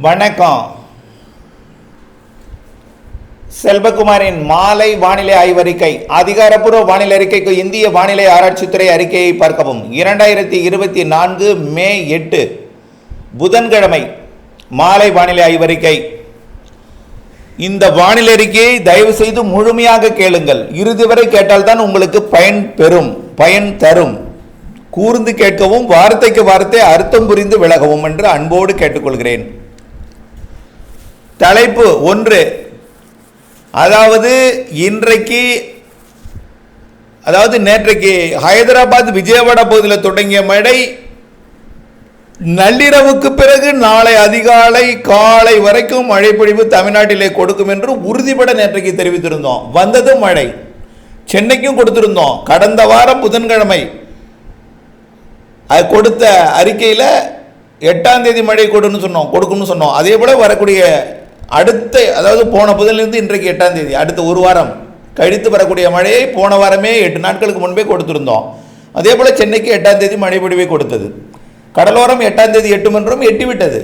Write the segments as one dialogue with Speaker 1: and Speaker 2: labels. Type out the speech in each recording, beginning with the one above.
Speaker 1: வணக்கம். செல்வகுமாரின் மாலை வானிலை ஆய்வறிக்கை. அதிகாரப்பூர்வ வானிலை அறிக்கைக்கு இந்திய வானிலை ஆராய்ச்சித்துறை அறிக்கையை பார்க்கவும். இரண்டாயிரத்தி இருபத்தி நான்கு மே எட்டு புதன்கிழமை மாலை வானிலை ஆய்வறிக்கை. இந்த வானிலை அறிக்கையை தயவு செய்து முழுமையாக கேளுங்கள். இறுதி வரை கேட்டால்தான் உங்களுக்கு பயன் பெறும் பயன் தரும். கூர்ந்து கேட்கவும் வார்த்தைக்கு வார்த்தை அர்த்தம் புரிந்து விலகவும் என்று அன்போடு கேட்டுக்கொள்கிறேன். தலைப்பு ஒன்று. அதாவது இன்றைக்கு அதாவது நேற்றைக்கு ஹைதராபாத் விஜயவாடா பகுதியில் தொடங்கிய மழை நள்ளிரவுக்கு பிறகு நாளை அதிகாலை காலை வரைக்கும் மழைப்பொழிவு தமிழ்நாட்டிலே கொடுக்கும் என்று உறுதிபட நேற்றைக்கு தெரிவித்திருந்தோம். வந்ததும் மழை. சென்னைக்கும் கொடுத்திருந்தோம். கடந்த வாரம் புதன்கிழமை. அது கொடுத்த அறிக்கையில் எட்டாம் தேதி மழை கொடுன்னு சொன்னோம். கொடுக்கும்னு சொன்னோம். அதே போல் வரக்கூடிய அடுத்த அதாவது போன புதன்லேருந்து இன்றைக்கு எட்டாம் தேதி அடுத்த ஒரு வாரம் கழித்து வரக்கூடிய மழையை போன வாரமே எட்டு நாட்களுக்கு முன்பே கொடுத்துருந்தோம். அதே போல் சென்னைக்கு எட்டாம் தேதி மழை பொழிவை கொடுத்தது. கடலோரம் எட்டாம் தேதி எட்டும் என்றும் எட்டிவிட்டது.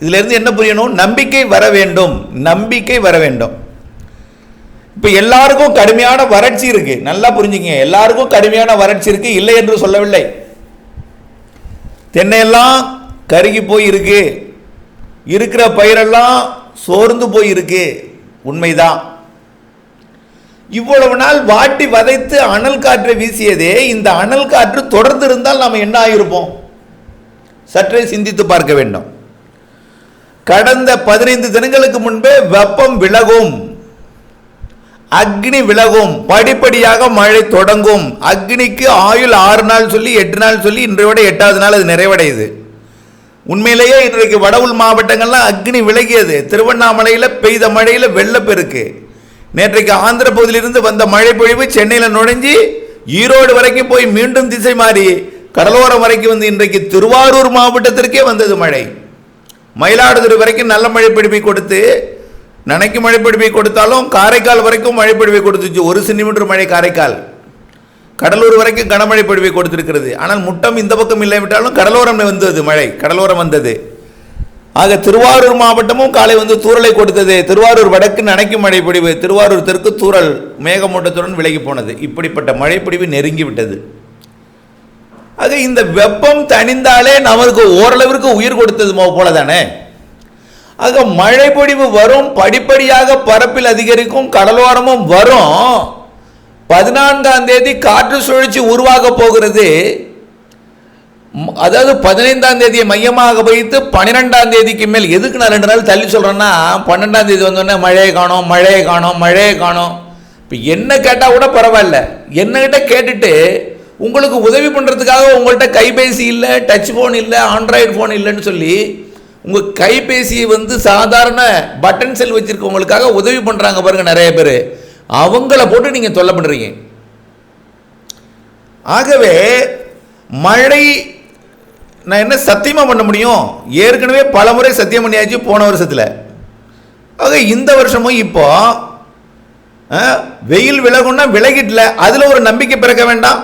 Speaker 1: இதிலிருந்து என்ன புரியணும்? நம்பிக்கை வர வேண்டும். நம்பிக்கை வர வேண்டும். இப்போ எல்லாருக்கும் கடுமையான வறட்சி இருக்கு. நல்லா புரிஞ்சுங்க எல்லாருக்கும் கடுமையான வறட்சி இருக்கு. இல்லை என்று சொல்லவில்லை. தென்னையெல்லாம் கருகி போய் இருக்கு இருக்கிற பயிரெல்லாம் சோர்ந்து போயிருக்கு. உண்மைதான் இவ்வளவு நாள் வாட்டி வதைத்து அனல் காற்றை வீசியதே இந்த அனல் காற்று தொடர்ந்து இருந்தால் நாம் என்ன ஆகியிருப்போம் சற்றே சிந்தித்து பார்க்க வேண்டும். கடந்த பதினைந்து தினங்களுக்கு முன்பே வெப்பம் விலகும். அக்னி விலகும். படிப்படியாக மழை தொடங்கும். அக்னிக்கு ஆயுள் ஆறு நாள் சொல்லி எட்டு நாள் சொல்லி இன்றையோட எட்டாவது நாள் அது நிறைவடையுது. உண்மையிலேயே இன்றைக்கு வட மாவட்டங்கள்லாம் அக்னி விலகியது. திருவண்ணாமலையில் பெய்த மழையில் வெள்ளப்பெருக்கு நேற்றைக்கு ஆந்திர பகுதியிலிருந்து வந்த மழை பொழிவு சென்னையில் நுழைஞ்சி ஈரோடு வரைக்கும் போய் மீண்டும் திசை மாறி கடலோரம் வரைக்கும் வந்து இன்றைக்கு திருவாரூர் மாவட்டத்திற்கே வந்தது மழை. மயிலாடுதுறை வரைக்கும் நல்ல மழை பிடிப்பை கொடுத்து நனைக்கு மழை பிடிப்பை கொடுத்தாலும் காரைக்கால் வரைக்கும் மழை பிடிப்பை கொடுத்துச்சு. ஒரு சென்டிமீட்டர் மழை காரைக்கால். கடலூர் வரைக்கும் கனமழை பொழிவை கொடுத்திருக்கிறது. ஆனால் முட்டம் இந்த பக்கம் இல்லாவிட்டாலும் கடலோரம் வந்தது மழை. கடலோரம் வந்தது. ஆக திருவாரூர் மாவட்டமும் காலை வந்து தூரலை கொடுத்தது. திருவாரூர் வடக்கு நனைக்கும் மழை திருவாரூர் தெற்கு தூரல் மேகமூட்டத்துடன் விலகி போனது. இப்படிப்பட்ட மழை பொழிவு நெருங்கி விட்டது ஆக இந்த வெப்பம் தணிந்தாலே நமக்கு ஓரளவிற்கு உயிர் கொடுத்தது போல தானே ஆக மழை பொழிவு வரும் படிப்படியாக பரப்பில் அதிகரிக்கும் கடலோரமும் வரும். பதினான்காம் தேதி காற்று சுழற்சி உருவாக போகிறது. அதாவது பதினைந்தாம் தேதியை மையமாக வைத்து பன்னிரெண்டாம் தேதிக்கு மேல் எதுக்கு நான் ரெண்டு நாள் தள்ளி சொல்கிறேன்னா பன்னெண்டாம் தேதி வந்தோடனே மழையை காணோம் மழையை காணோம் மழையை காணோம். இப்போ என்ன கேட்டால் கூட பரவாயில்ல. என்னகிட்ட கேட்டுட்டு உங்களுக்கு உதவி பண்ணுறதுக்காக உங்கள்கிட்ட கைபேசி இல்லை டச் ஃபோன் இல்லை ஆண்ட்ராய்டு ஃபோன் இல்லைன்னு சொல்லி உங்கள் கைபேசியை வந்து சாதாரண பட்டன் செல் வச்சுருக்கவங்களுக்காக உதவி பண்ணுறாங்க பாருங்கள் நிறைய பேர். அவங்கள போட்டு நீங்கள் தொல்லை பண்ணுறீங்க ஆகவே மழை நான் என்ன சத்தியமாக பண்ண முடியும்? ஏற்கனவே பல முறை சத்தியம் பண்ணியாச்சு போன வருஷத்தில். ஆக இந்த வருஷமும் இப்போ வெயில் விலகும்னா விலகிட்டல. அதில் ஒரு நம்பிக்கை பிறக்க வேண்டாம்.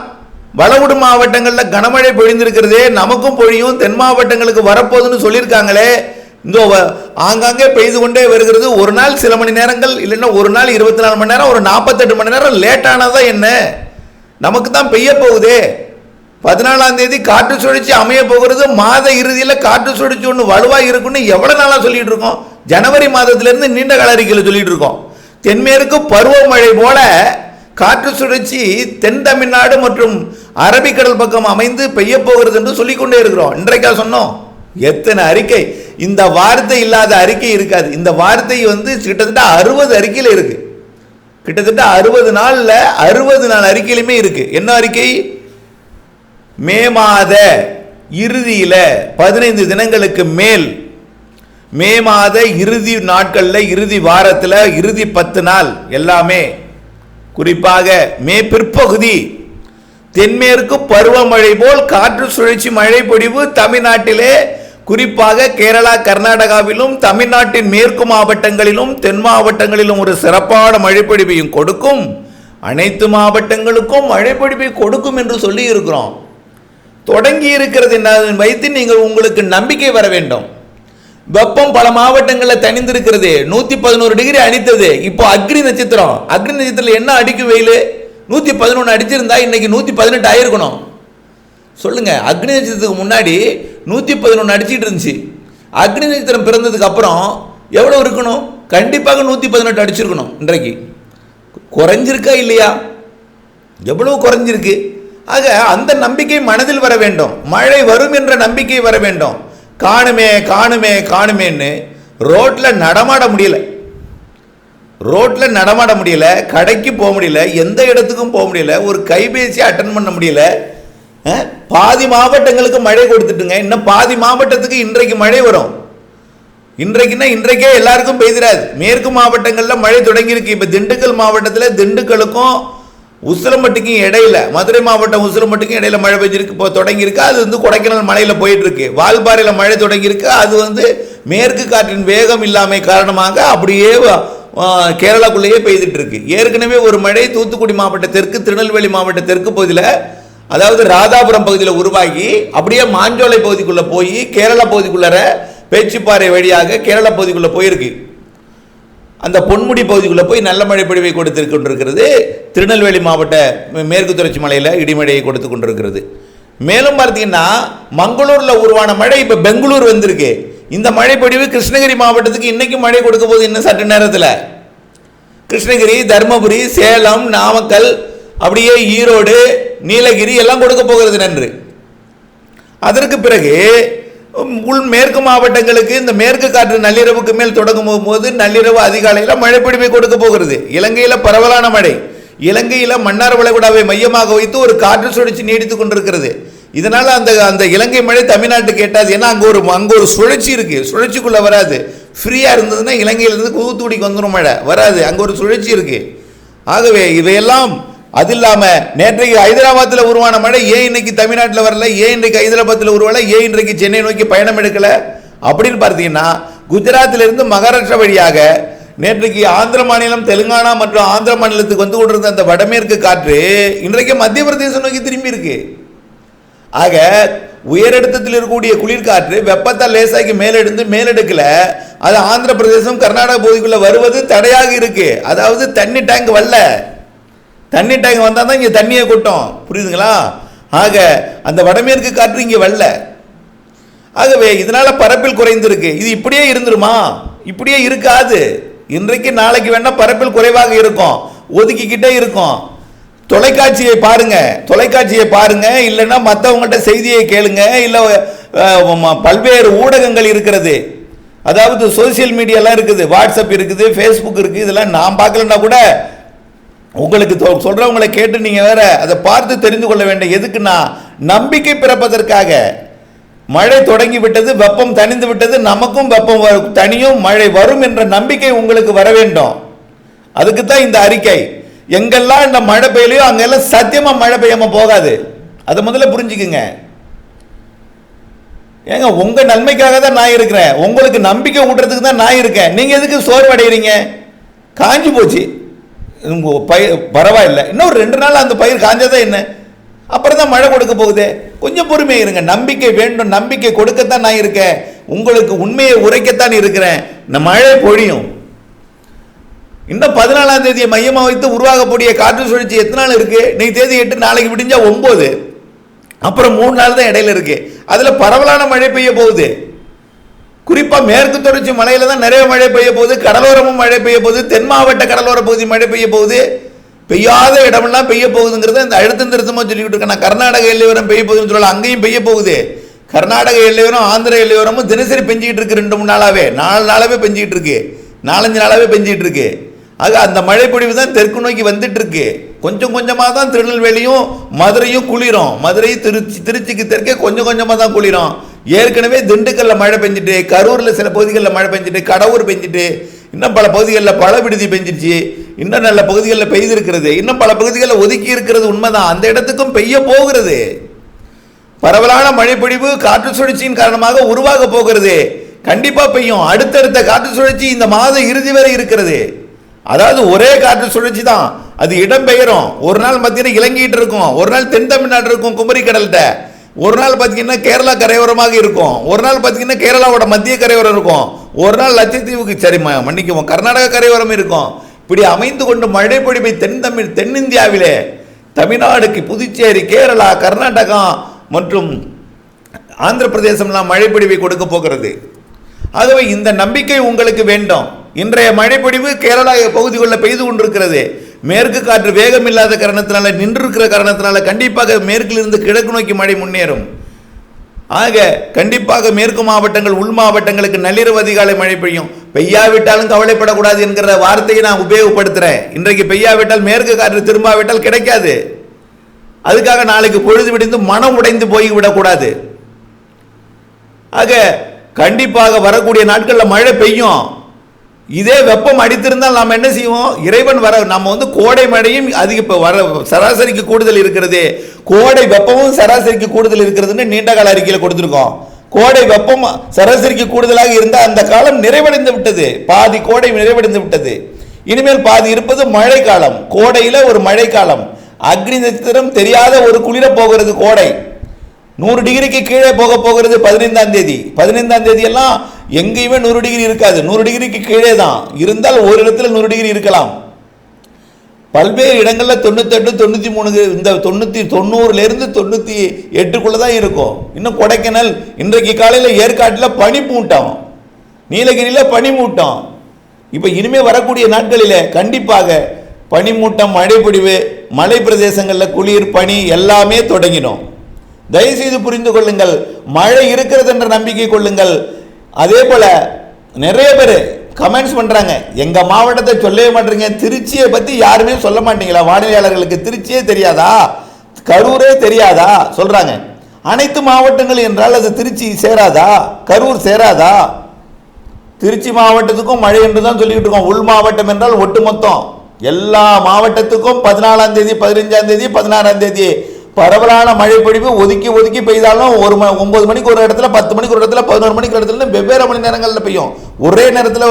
Speaker 1: வளவுடு மாவட்டங்களில் கனமழை பொழிந்திருக்கிறதே நமக்கும் பொழியும். தென் மாவட்டங்களுக்கு வரப்போகுதுன்னு சொல்லியிருக்காங்களே. இந்த வ- ஆங்காங்கே பெய்து கொண்டே வருகிறது. ஒரு நாள் சில மணி நேரங்கள் இல்லைன்னா ஒரு நாள் இருபத்தி நாலு மணி நேரம் ஒரு நாற்பத்தெட்டு மணி நேரம் லேட்டானதா என்ன? நமக்கு தான் பெய்ய போகுதே. பதினாலாம் தேதி காற்று சுழற்சி அமைய போகிறது. மாத இறுதியில் காற்று சுழற்சி ஒன்று வலுவாக இருக்குன்னு எவ்வளோ நாளாக சொல்லிட்டு இருக்கோம்? ஜனவரி மாதத்திலேருந்து நீண்ட கால அறிக்கையில் சொல்லிட்டு இருக்கோம். தென்மேற்கு பருவமழை போல காற்று சுழற்சி தென் தமிழ்நாடு மற்றும் அரபிக்கடல் பக்கம் அமைந்து பெய்ய போகிறது என்று சொல்லிக்கொண்டே இருக்கிறோம். இன்றைக்கா சொன்னோம். எத்தனை அறிக்கை. இந்த வார்த்தை இல்லாத அறிக்கை இருக்காது. இந்த வார்த்தை வந்து கிட்டத்தட்ட அறுபது அறிக்கையில் இருக்கு. கிட்டத்தட்ட அறுபது நாளில் அறுபது நாள் அறிக்கையிலுமே இருக்கு. என்ன அறிக்கை? மே மாத இறுதியில் பதினைந்து தினங்களுக்கு மேல் மே மாத இறுதி நாட்களில் இறுதி வாரத்தில் இறுதி பத்து நாள் எல்லாமே. குறிப்பாக மே பிற்பகுதி தென்மேற்கு பருவமழை போல் காற்று சுழற்சி மழை பொழிவு தமிழ்நாட்டிலே குறிப்பாக கேரளா கர்நாடகாவிலும் தமிழ்நாட்டின் மேற்கு மாவட்டங்களிலும் தென் மாவட்டங்களிலும் ஒரு சிறப்பான மழைப்பொழிவையும் கொடுக்கும். அனைத்து மாவட்டங்களுக்கும் மழைப்பொழிவை கொடுக்கும் என்று சொல்லி இருக்கிறோம் தொடங்கி இருக்கிறது என்ன வைத்து நீங்கள் உங்களுக்கு நம்பிக்கை வர வேண்டும். வெப்பம் பல மாவட்டங்களில் தணிந்திருக்கிறது. நூற்றி பதினோரு டிகிரி அடித்தது. இப்போ அக்னி நட்சத்திரம். அக்னி நட்சத்திரத்தில் என்ன அடிக்கும் வெயில்? நூற்றி பதினொன்று அடிச்சிருந்தா இன்னைக்கு நூற்றி பதினெட்டு ஆயிருக்கணும். சொல்லுங்க. அக்னி நட்சத்திரத்துக்கு முன்னாடி நூற்றி பதினொன்று அடிச்சிட்டு இருந்துச்சு அக்னி நட்சத்திரம் பிறந்ததுக்கு அப்புறம் எவ்வளோ இருக்கணும்? கண்டிப்பாக நூற்றி பதினெட்டு அடிச்சிருக்கணும் இன்றைக்கு. குறைஞ்சிருக்கா இல்லையா? எவ்வளோ குறைஞ்சிருக்கு? ஆக அந்த நம்பிக்கை மனதில் வர வேண்டும். மழை வரும் என்ற நம்பிக்கை வர வேண்டும். காணுமே காணுமே காணுமேன்னு ரோட்டில் நடமாட முடியல. ரோட்டில் நடமாட முடியல. கடைக்கு போக முடியல. எந்த இடத்துக்கும் போக முடியல. ஒரு கைபேசி அட்டன் பண்ண முடியல. பாதி மாவட்டங்களுக்கு மழை கொடுத்துட்டுங்க. இன்னும் பாதி மாவட்டத்துக்கு இன்றைக்கு மழை வரும். இன்றைக்குன்னா இன்றைக்கே எல்லாருக்கும் பெய்திராது. மேற்கு மாவட்டங்களில் மழை தொடங்கியிருக்கு. இப்போ திண்டுக்கல் மாவட்டத்தில் திண்டுக்கலுக்கும் உசிலம்பட்டிக்கும் இடையில மதுரை மாவட்டம் உசிலம்பட்டிக்கும் இடையில மழை பெஞ்சிருக்கு. இப்போ தொடங்கியிருக்கு. அது வந்து கொடைக்கானல் மலையில் போயிட்டு இருக்கு வால்பாறையில் மழை தொடங்கியிருக்கு. அது வந்து மேற்கு காற்றின் வேகம் இல்லாமை காரணமாக அப்படியே கேரளாக்குள்ளேயே பெய்துட்டு இருக்கு ஏற்கனவே ஒரு மழை தூத்துக்குடி மாவட்ட தெற்கு திருநெல்வேலி மாவட்ட தெற்கு பகுதியில் அதாவது ராதாபுரம் பகுதியில் உருவாகி அப்படியே மாஞ்சோலை பகுதிக்குள்ளே போய் கேரளா பகுதிக்குள்ளற பேச்சுப்பாறை வழியாக கேரளா பகுதிக்குள்ளே போயிருக்கு. அந்த பொன்முடி பகுதிக்குள்ளே போய் நல்ல மழை பொழிவை கொடுத்து கொண்டிருக்கிறது. திருநெல்வேலி மாவட்ட மேற்கு தொடர்ச்சி மலையில் இடிமழையை கொடுத்து கொண்டிருக்கிறது. மேலும் பார்த்தீங்கன்னா மங்களூரில் உருவான மழை இப்போ பெங்களூர் வந்திருக்கு. இந்த மழைப்பொழிவு கிருஷ்ணகிரி மாவட்டத்துக்கு இன்றைக்கும் மழை கொடுக்க போகுது இன்னும் சற்று நேரத்தில். கிருஷ்ணகிரி தருமபுரி சேலம் நாமக்கல் அப்படியே ஈரோடு நீலகிரி எல்லாம் கொடுக்க போகிறது நன்று. அதற்கு பிறகு உள் மேற்கு மாவட்டங்களுக்கு இந்த மேற்கு காற்று நள்ளிரவுக்கு மேல் தொடங்கும் போது நள்ளிரவு அதிகாலையில் மழை பிடிப்பை கொடுக்க போகிறது. இலங்கையில் பரவலான மழை. இலங்கையில் மன்னார் வளைகுடாவை மையமாக வைத்து ஒரு காற்று சுழற்சி நீடித்துக் கொண்டிருக்கிறது. இதனால் அந்த அந்த இலங்கை மழை தமிழ்நாட்டுக்கு எட்டாது ஏன்னா அங்கே ஒரு அங்கே ஒரு சுழற்சி இருக்குது சுழற்சிக்குள்ளே வராது. ஃப்ரீயாக இருந்ததுன்னா இலங்கையிலேருந்து தூத்துக்குடிக்கு வந்துடும் மழை. வராது. அங்கே ஒரு சுழற்சி இருக்குது ஆகவே இவையெல்லாம் அது இல்லாமல் நேற்றைக்கு ஹைதராபாத்தில் உருவான மழை ஏன் இன்னைக்கு தமிழ்நாட்டில் வரல? ஏன் இன்றைக்கு ஹைதராபாத்தில் உருவல? ஏன் இன்றைக்கு சென்னை நோக்கி பயணம் எடுக்கல? அப்படின்னு பார்த்தீங்கன்னா குஜராத்திலிருந்து மகாராஷ்டிரா வழியாக நேற்றைக்கு ஆந்திர மாநிலம் தெலுங்கானா மற்றும் ஆந்திர மாநிலத்துக்கு வந்து கொண்டிருந்த அந்த வடமேற்கு காற்று இன்றைக்கு மத்திய பிரதேசம் நோக்கி திரும்பி இருக்கு. ஆக உயரடுத்தத்தில் இருக்கக்கூடிய குளிர்காற்று வெப்பத்தால் லேசாக்கி மேலெடுத்து மேலெடுக்கல. அது ஆந்திர பிரதேசம் கர்நாடக பகுதிக்குள்ள வருவது தடையாக இருக்கு. அதாவது தண்ணி டேங்க் வரல தண்ணி டேங்க் வந்தால் தான் இங்கே தண்ணியை கொட்டும். புரியுதுங்களா? ஆக அந்த வடமேற்கு காற்று இங்கே வரல. ஆகவே இதனால் பரப்பில் குறைந்திருக்கு. இது இப்படியே இருந்துருமா? இப்படியே இருக்காது. இன்றைக்கு நாளைக்கு வேணால் பரப்பில் குறைவாக இருக்கும். ஒதுக்கிக்கிட்டே இருக்கும். தொலைக்காட்சியை பாருங்க. தொலைக்காட்சியை பாருங்க. இல்லைன்னா மற்றவங்கள்ட்ட செய்தியை கேளுங்க. இல்லை பல்வேறு ஊடகங்கள் இருக்கிறது. அதாவது சோசியல் மீடியாலாம் இருக்குது. வாட்ஸ்அப் இருக்குது ஃபேஸ்புக் இருக்குது. இதெல்லாம் நான் பார்க்கலன்னா கூட உங்களுக்கு தொ- சொல்றவங்களை கேட்டு நீங்க வேற அதை பார்த்து தெரிந்து கொள்ள வேண்டும் எதுக்குன்னா நம்பிக்கை பிறப்பதற்காக. மழை தொடங்கி விட்டது வெப்பம் தணிந்து விட்டது நமக்கும் வெப்பம் தனியும் மழை வரும் என்ற நம்பிக்கை உங்களுக்கு வர வேண்டும். அதுக்கு தான் இந்த அறிக்கை. எங்கெல்லாம் இந்த மழை பெய்யலையோ அங்கெல்லாம் சத்தியமா மழை பெய்யாம போகாது. அதை முதல்ல புரிஞ்சுக்குங்க. ஏங்க உங்க நன்மைக்காக தான் நான் இருக்கிறேன். உங்களுக்கு நம்பிக்கை ஊட்டுறதுக்கு தான் நான் இருக்கேன். நீங்க எதுக்கு சோர்வடைகிறீங்க காஞ்சி போச்சு. பயிர் பரவாயில்லை. இன்னும் ஒரு ரெண்டு நாள் அந்த பயிர் காஞ்சதா என்ன? அப்புறம் தான் மழை கொடுக்க போகுதே. கொஞ்சம் பொறுமையாக இருங்க. நம்பிக்கை வேண்டும். நம்பிக்கை கொடுக்கத்தான் நான் இருக்கேன். உங்களுக்கு உண்மையை உரைக்கத்தான் இருக்கிறேன். இந்த மழை பொழியும். இன்னும் பதினாலாம் தேதியை மையமாக வைத்து உருவாகக்கூடிய காற்று சுழற்சி எத்தனை நாள் இருக்குது நீ தேதி எட்டு நாளைக்கு விடிஞ்சால் ஒம்பது அப்புறம் மூணு நாள் தான் இடையில இருக்குது அதில் பரவலான மழை பெய்ய போகுது. குறிப்பா மேற்கு தொடர்ச்சி மலையில தான் நிறைய மழை பெய்ய போகுது கடலோரமும் மழை பெய்ய போகுது தென் மாவட்ட கடலோர பகுதி மழை பெய்ய போகுது. பெய்யாத இடமெல்லாம் பெய்ய போகுதுங்கிறத இந்த அழுத்தம் திருத்தமா சொல்லிக்கிட்டு இருக்கேன். நான் கர்நாடக எல்லையோரம் பெய்ய போகுதுன்னு சொல்லலாம் அங்கேயும் பெய்ய போகுது. கர்நாடக எல்லையோரம் ஆந்திர எல்லையோரமும் தினசரி பெஞ்சிக்கிட்டு இருக்கு ரெண்டு மூணு நாளாவே. நாலு நாளாவே பெஞ்சிக்கிட்டு இருக்கு. நாலஞ்சு நாளாவே பெஞ்சிக்கிட்டு இருக்கு. ஆக அந்த மழை பொழிவு தான் தெற்கு நோக்கி வந்துட்டு இருக்கு. கொஞ்சம் கொஞ்சமாக தான் திருநெல்வேலியும் மதுரையும் குளிரும். மதுரை திருச்சி திருச்சிக்கு தெற்கே கொஞ்சம் கொஞ்சமாக தான் குளிரும். ஏற்கனவே திண்டுக்கல்ல மழை பெஞ்சிட்டு கரூரில் சில பகுதிகளில் மழை பெஞ்சிட்டு கடவுர் பெஞ்சிட்டு இன்னும் பல பகுதிகளில் பல விடுதி பெஞ்சிருச்சு. இன்னும் நல்ல பகுதிகளில் பெய்திருக்கிறது. இன்னும் பல பகுதிகளில் ஒதுக்கி இருக்கிறது உண்மைதான். அந்த இடத்துக்கும் பெய்ய போகிறது. பரவலான மழைப்பொழிவு காற்று சுழற்சியின் காரணமாக உருவாக போகிறது. கண்டிப்பா பெய்யும். அடுத்தடுத்த காற்று சுழற்சி இந்த மாத இறுதி வரை இருக்கிறது. அதாவது ஒரே காற்று சுழற்சி தான். அது இடம்பெயரும். ஒரு நாள் மத்தியில் இலங்கையிட்டு இருக்கும். ஒரு நாள் தென் தமிழ்நாடு இருக்கும் குமரி கடல்கிட்ட ஒரு நாள் பார்த்தீங்கன்னா கேரளா கரையோரமாக இருக்கும். ஒரு நாள் பார்த்தீங்கன்னா கேரளாவோட மத்திய கரையோரம் இருக்கும். ஒரு நாள் லட்சத்தீவுக்கு சரி ம- மன்னிக்கவும் கர்நாடக கரையோரம் இருக்கும். இப்படி அமைந்து கொண்டு மழை பொழிவை தென் தமிழ் தென்னிந்தியாவிலே தமிழ்நாடுக்கு புதுச்சேரி கேரளா கர்நாடகா மற்றும் ஆந்திர பிரதேசம்லாம் மழைப்பொழிவை கொடுக்க போகிறது. ஆகவே இந்த நம்பிக்கை உங்களுக்கு வேண்டும். இன்றைய மழைப்பொழிவு கேரளா பகுதிகளில் பெய்து கொண்டிருக்கிறது. மேற்கு காற்று வேகம் இல்லாத காரணத்தினால நின்றிருக்கிற காரணத்தினால கண்டிப்பாக மேற்கிலிருந்து கிழக்கு நோக்கி மழை முன்னேறும். ஆக கண்டிப்பாக மேற்கு மாவட்டங்கள் உள் மாவட்டங்களுக்கு நள்ளிரவு அதிகாலை மழை பெய்யும். பெய்யாவிட்டாலும் கவலைப்படக்கூடாது என்கிற வார்த்தையை நான் உபயோகப்படுத்துறேன். இன்றைக்கு பெய்யாவிட்டால் மேற்கு காற்று திரும்பாவிட்டால் கிடைக்காது. அதுக்காக நாளைக்கு பொழுது விடிந்து மனம் உடைந்து போய் விடக்கூடாது. ஆக கண்டிப்பாக வரக்கூடிய நாட்களில் மழை பெய்யும். இதே வெப்பம் அடித்திருந்தால் நாம் என்ன செய்வோம்? இறைவன் வர நம்ம வந்து கோடை மழையும் அதிக இப்போ வர சராசரிக்கு கூடுதல் இருக்கிறது. கோடை வெப்பமும் சராசரிக்கு கூடுதல் இருக்கிறதுன்னு நீண்ட கால அறிக்கையில் கொடுத்துருக்கோம். கோடை வெப்பம் சராசரிக்கு கூடுதலாக இருந்தால் அந்த காலம் நிறைவடைந்து விட்டது. பாதி கோடை நிறைவடைந்து விட்டது. இனிமேல் பாதி இருப்பது மழைக்காலம். கோடையில் ஒரு மழைக்காலம். அக்னி நட்சத்திரம் தெரியாத ஒரு குளிர போகிறது கோடை. நூறு டிகிரிக்கு கீழே போக போகிறது பதினைந்தாம் தேதி. பதினைந்தாம் தேதி எல்லாம் எங்கேயுமே நூறு டிகிரி இருக்காது. நூறு டிகிரிக்கு கீழே தான். இருந்தால் ஒரு இடத்துல நூறு டிகிரி இருக்கலாம். பல்வேறு இடங்களில் தொண்ணூத்தெட்டு தொண்ணூற்றி மூணு இந்த தொண்ணூற்றி தொண்ணூறுலேருந்து தொண்ணூற்றி எட்டுக்குள்ளே தான் இருக்கும். இன்னும் கொடைக்கானல் இன்றைக்கு காலையில் ஏற்காட்டில் பனி மூட்டம் நீலகிரியில் பனி மூட்டம். இப்போ இனிமேல் வரக்கூடிய நாட்களில் கண்டிப்பாக பனிமூட்டம் மழை மலை பிரதேசங்களில் குளிர் பனி எல்லாமே தொடங்கினோம் தயவுசெய்து புரிந்து கொள்ளுங்கள். மழை இருக்கிறது என்ற நம்பிக்கை கொள்ளுங்கள். அதே போல் நிறைய பேர் கமெண்ட்ஸ் பண்ணுறாங்க எங்கள் மாவட்டத்தை சொல்லவே மாட்டேறீங்க. திருச்சியை பற்றி யாருமே சொல்ல மாட்டீங்களா? வானிலையாளர்களுக்கு திருச்சியே தெரியாதா? கரூரே தெரியாதா? சொல்கிறாங்க அனைத்து மாவட்டங்கள் என்றால் அது திருச்சி சேராதா? கரூர் சேராதா? திருச்சி மாவட்டத்துக்கும் மழை என்று தான் சொல்லிக்கிட்டு இருக்கோம். உள் மாவட்டம் என்றால் ஒட்டுமொத்தம். எல்லா மாவட்டத்துக்கும் பதினாலாம் தேதி பதினஞ்சாம் தேதி பதினாறாம் தேதி. பரவலான மழை பொழிவு ஒதுக்கி ஒதுக்கி பெய்தாலும் ஒரு ம ஒன்பது மணிக்கு ஒரு இடத்துல பத்து மணிக்கு ஒரு இடத்துல பதினோரு மணிக்கு ஒரு இடத்துல வெவ்வேறு மணி நேரங்களில் பெய்யும். ஒரே நேரத்தில்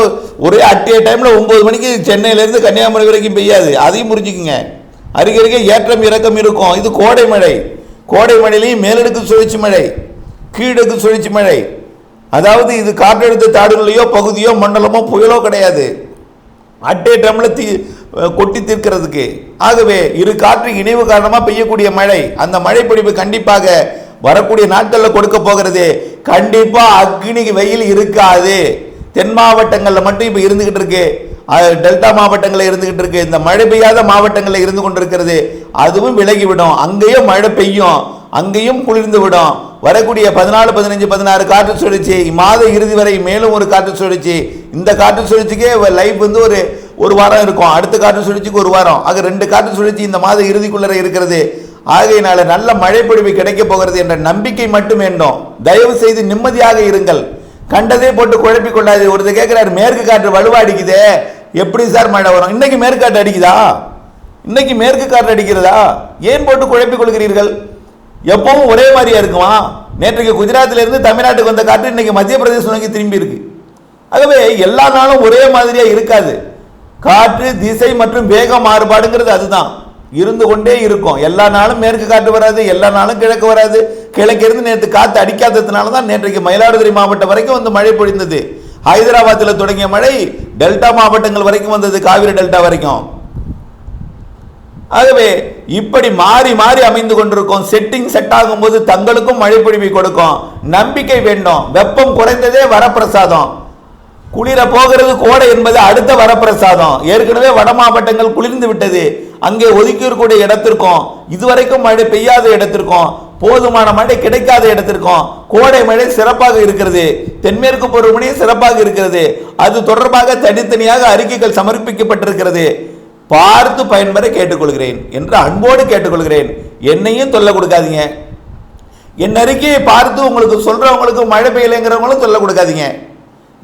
Speaker 1: ஒரே அட்டிய டைமில் ஒன்பது மணிக்கு சென்னையிலேருந்து கன்னியாகுமரி வரைக்கும் பெய்யாது. அதையும் புரிஞ்சுக்குங்க. அருகருகே ஏற்றம் இறக்கம் இருக்கும். இது கோடை மழை. கோடை மழையிலையும் மேலடுக்கு சுழற்சி மழை கீழடுக்கு சுழற்சி மழை. அதாவது இது காற்றழுத்த தாடுகளையோ பகுதியோ மண்டலமோ புயலோ கிடையாது. அட்டே டைமில் தீ கொட்டி தீர்க்கிறதுக்கு. ஆகவே இரு காற்று இணைவு காரணமாக பெய்யக்கூடிய மழை. அந்த மழை பொழிவு கண்டிப்பாக வரக்கூடிய நாட்களில் கொடுக்க போகிறது. கண்டிப்பாக அக்னி வெயில் இருக்காது. தென் மாவட்டங்களில் மட்டும் இப்போ இருந்துக்கிட்டு இருக்கு. டெல்டா மாவட்டங்களில் இருந்துகிட்டு இருக்கு. இந்த மழை பெய்யாத மாவட்டங்களில் இருந்து கொண்டிருக்கிறது. அதுவும் விலகிவிடும். அங்கேயும் மழை பெய்யும். அங்கேயும் குளிர்ந்து விடும். வரக்கூடிய பதினாலு பதினஞ்சு பதினாறு காற்று சுழற்சி. மாத இறுதி வரை மேலும் ஒரு காற்று சுழற்சி. இந்த காற்று சுழற்சிக்கே லைஃப் வந்து ஒரு ஒரு வாரம் இருக்கும். அடுத்த காற்று சுழற்சிக்கு ஒரு வாரம். ஆக ரெண்டு காற்று சுழற்சி இந்த மாத இறுதிக்குள்ளே இருக்கிறது. ஆகையினால நல்ல மழைப்பொழிவு கிடைக்கப் கிடைக்க போகிறது என்ற நம்பிக்கை மட்டும் வேண்டும் தயவு செய்து நிம்மதியாக இருங்கள். கண்டதே போட்டு குழப்பிக் கொள்ளாது ஒருத்தர் கேட்கிறாரு மேற்கு காற்று வலுவா அடிக்குதே எப்படி சார் மழை வரும்? இன்னைக்கு மேற்கு காற்று அடிக்குதா? இன்னைக்கு மேற்கு காற்று அடிக்கிறதா? ஏன் போட்டு குழப்பிக் கொள்கிறீர்கள்? எப்பவும் ஒரே மாதிரியா இருக்குமா? நேற்றைக்கு குஜராத்ல இருந்து தமிழ்நாட்டுக்கு வந்த காற்று இன்னைக்கு மத்திய பிரதேசம் நோக்கி திரும்பி இருக்கு. ஆகவே எல்லா நாளும் ஒரே மாதிரியா இருக்காது. காற்று திசை மற்றும் வேக மாறுபாடுங்கிறது அதுதான். இருந்து கொண்டே இருக்கும். எல்லா நாளும் மேற்கு காற்று வராது எல்லா நாளும் கிழக்கு வராது. கிழக்கிருந்து நேற்று காற்று அடிக்காததுனால தான் நேற்றைக்கு மயிலாடுதுறை மாவட்டம் வரைக்கும் வந்து மழை பொழிந்தது. ஹைதராபாத்தில் தொடங்கிய மழை டெல்டா மாவட்டங்கள் வரைக்கும் வந்தது காவிரி டெல்டா வரைக்கும். ஆகவே இப்படி மாறி மாறி அமைந்து கொண்டிருக்கும். செட்டிங் செட் ஆகும்போது தங்களுக்கும் மழை பொழிவை கொடுக்கும். நம்பிக்கை வேண்டும். வெப்பம் குறைந்ததே வரப்பிரசாதம். குளிர போகிறது கோடை என்பது அடுத்த வரப்பிரசாதம். ஏற்கனவே வட மாவட்டங்கள் குளிர்ந்து விட்டது. அங்கே ஒதுக்கி இருக்கக்கூடிய இடத்திற்கும் இதுவரைக்கும் மழை பெய்யாத இடத்திற்கும் போதுமான மழை கிடைக்காத இடத்திற்கும் கோடை மழை சிறப்பாக இருக்கிறது. தென்மேற்கு பருவமழை சிறப்பாக இருக்கிறது. அது தொடர்பாக தனித்தனியாக அறிக்கைகள் சமர்ப்பிக்கப்பட்டிருக்கிறது. பார்த்து பயன்பெற கேட்டுக்கொள்கிறேன் என்று அன்போடு கேட்டுக்கொள்கிறேன். என்னையும் தொல்லை கொடுக்காதீங்க. என் அறிக்கையை பார்த்து உங்களுக்கு சொல்றவங்களுக்கு மழை பெய்யலைங்கிறவங்களும் தொல்லை கொடுக்காதீங்க.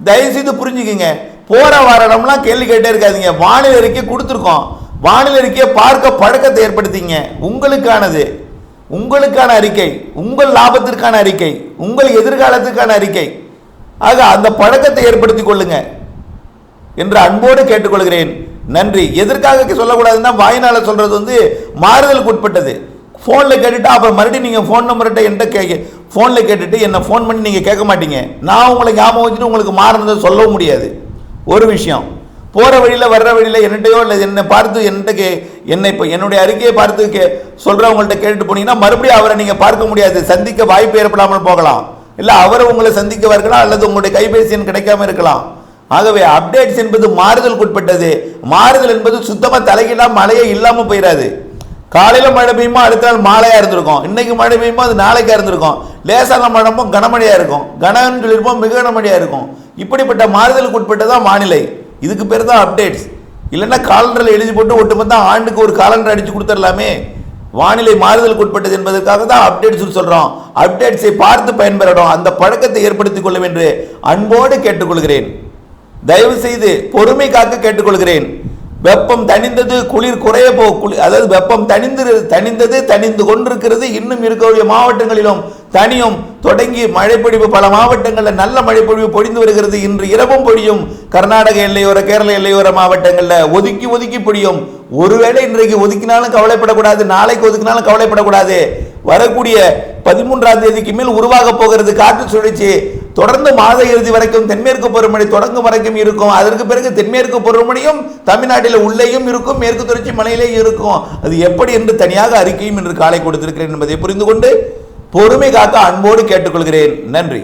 Speaker 1: தயவுசெய்து புரிஞ்சுக்கிங்க. போற வாரம்லாம் கேள்வி கேட்டே இருக்காதீங்க. வானிலை அறிக்கை கொடுத்துருக்கோம். வானிலை அறிக்கையை பார்க்க பழக்கத்தை ஏற்படுத்திங்க உங்களுக்கானது உங்களுக்கான அறிக்கை உங்கள் லாபத்திற்கான அறிக்கை உங்கள் எதிர்காலத்திற்கான அறிக்கை. ஆக அந்த பழக்கத்தை ஏற்படுத்திக் கொள்ளுங்க. என்று அன்போடு கேட்டுக்கொள்கிறேன். நன்றி. எதற்காக சொல்லக்கூடாதுன்னா வாயினால சொல்றது வந்து மாறுதலுக்கு உட்பட்டது. ஃபோனில் கேட்டுட்டா அப்புறம் மறுபடியும் நீங்கள் ஃபோன் நம்பர்கிட்ட என்கிட்ட கே ஃபோனில் கேட்டுட்டு என்னை ஃபோன் பண்ணி நீங்கள் கேட்க மாட்டீங்க. நான் உங்களை ஞாபகம் வச்சுட்டு உங்களுக்கு மாறினதை சொல்லவும் முடியாது. ஒரு விஷயம். போகிற வழியில் வர்ற வழியில் என்னட்டையோ இல்லை என்னை பார்த்து என்கிட்ட கே என்னை இப்போ என்னுடைய அறிக்கையை பார்த்து கே சொல்கிறவங்கள்ட்ட கேட்டுட்டு போனீங்கன்னா மறுபடியும் அவரை நீங்கள் பார்க்க முடியாது. சந்திக்க வாய்ப்பு ஏற்படாமல் போகலாம். இல்லை அவரை உங்களை சந்திக்க வரலாம் அல்லது உங்களுடைய கைபேசி எண் கிடைக்காம இருக்கலாம். ஆகவே அப்டேட்ஸ் என்பது மாறுதலுக்குட்பட்டது. மாறுதல் என்பது சுத்தமாக தலைகீழாக மழையே இல்லாமல் போயிடாது காலையில் மழை பெய்யுமா அடுத்த நாள் மாலையாக இருந்திருக்கும். இன்னைக்கு மழை பெய்யுமா அது நாளைக்கா இருந்திருக்கும். லேசான மழமும் கனமழையாக இருக்கும். கனன்னு சொல்லியிருப்போம் மிக கனமழையாக இருக்கும். இப்படிப்பட்ட மாறுதலுக்கு உட்பட்டதான் வானிலை. இதுக்கு பேர் தான் அப்டேட்ஸ் இல்லைன்னா காலண்டரில் எழுதி போட்டு ஒட்டுமொத்த ஆண்டுக்கு ஒரு காலண்டர் அடித்து கொடுத்துடலாமே. வானிலை மாறுதலுக்கு உட்பட்டது என்பதற்காக தான் அப்டேட்ஸ் சொல்கிறோம் அப்டேட்ஸை பார்த்து பயன்பெறணும். அந்த பழக்கத்தை ஏற்படுத்திக் கொள்ள என்று அன்போடு கேட்டுக்கொள்கிறேன். தயவு செய்து பொறுமை காக்க கேட்டுக்கொள்கிறேன். வெப்பம் தணிந்தது குளிர் குறைய போ குளிர் அதாவது வெப்பம் தணிந்து தணிந்தது தணிந்து கொண்டிருக்கிறது இன்னும் இருக்கக்கூடிய மாவட்டங்களிலும் தனியும் தொடங்கி மழைப்பொழிவு பல மாவட்டங்களில் நல்ல மழைப்பொழிவு பொழிந்து வருகிறது. இன்று இரவும் பொழியும். கர்நாடக எல்லையோர கேரள எல்லையோர மாவட்டங்களில் ஒதுக்கி ஒதுக்கி பொழியும். ஒருவேளை இன்றைக்கு ஒதுக்கினாலும் கவலைப்படக்கூடாது. நாளைக்கு ஒதுக்கினாலும் கவலைப்படக்கூடாது. வரக்கூடிய பதிமூன்றாம் தேதிக்கு மேல் உருவாக போகிறது காற்று சுழற்சி. தொடர்ந்து மாத இறுதி வரைக்கும் தென்மேற்கு பருவமழை தொடங்கும் வரைக்கும் இருக்கும். அதற்கு பிறகு தென்மேற்கு பருவமழையும் தமிழ்நாட்டில் உள்ளேயும் இருக்கும். மேற்கு தொடர்ச்சி மலையிலேயும் இருக்கும். அது எப்படி என்று தனியாக அறிக்கையும் இன்று காலை கொடுத்திருக்கிறேன் என்பதை புரிந்து கொண்டு பொறுமை காக்க அன்போடு கேட்டுக்கொள்கிறேன். நன்றி.